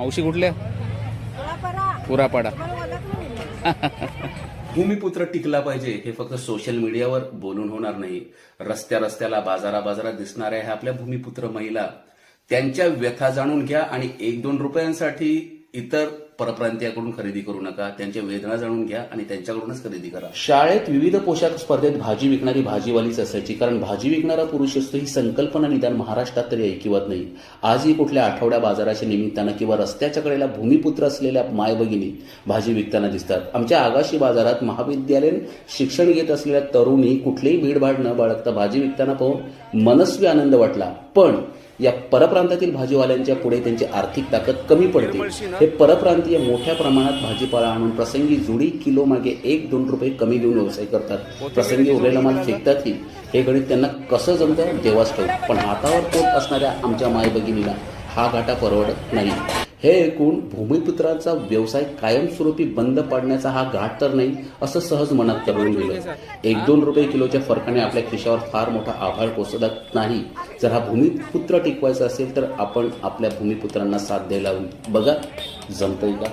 मावशी कुठल्या? पुरापाडा. भूमिपुत्र टिकला पाहिजे हे फक्त सोशल मीडियावर बोलून होणार नाही. रस्त्या रस्त्याला बाजारा बाजारात दिसणाऱ्या ह्या आपल्या भूमिपुत्र महिला त्यांच्या व्यथा जाणून घ्या आणि एक दोन रुपयांसाठी इतर परप्रांतीयाकडून खरेदी करू नका त्यांच्या वेदना जाणून घ्या आणि त्यांच्याकडूनच खरेदी करा. शाळेत विविध पोशाख स्पर्धेत भाजी विकणारी भाजीवालीच असायची कारण भाजी विकणारा पुरुष असतो ही संकल्पना निदान महाराष्ट्रात तरी ऐकिवत नाही. आजही कुठल्या आठवड्या बाजाराच्या निमित्तानं किंवा रस्त्याच्या कडेला भूमिपुत्र असलेल्या मायभगिनी भाजी विकताना दिसतात. आमच्या आगाशी बाजारात महाविद्यालयीन शिक्षण घेत असलेल्या तरुणी कुठलीही भीडभाड न बाळगता भाजी विकताना पाहून मनस्वी आनंद वाटला. पण या परप्रांतातील भाजीवाल्यांच्या पुढे त्यांची आर्थिक ताकद कमी पडते. हे परप्रांतीय मोठ्या प्रमाणात भाजीपाला आणून प्रसंगी जुडी किलो मागे एक दोन रुपये कमी देऊन व्यवसाय करतात. प्रसंगी उरलेला माल फेकतातही. हे गणित त्यांना कसं जमतं? देवास ठेवू पण हातावर पोट असणाऱ्या आमच्या मायभगिनीला हा घाटा परवडत नाही. हे ऐकून भूमिपुत्राचा व्यवसाय कायमस्वरूपी बंद पाडण्याचा हा घाट तर नाही असं सहज मनात करून गेलं एक दोन रुपये किलोच्या फरकाने आपल्या खिशावर फार मोठा आभाळ कोसळत नाही. जर हा भूमिपुत्र टिकवायचा असेल तर आपण आपल्या भूमिपुत्रांना साथ द्यायला बघा. जमतंय का?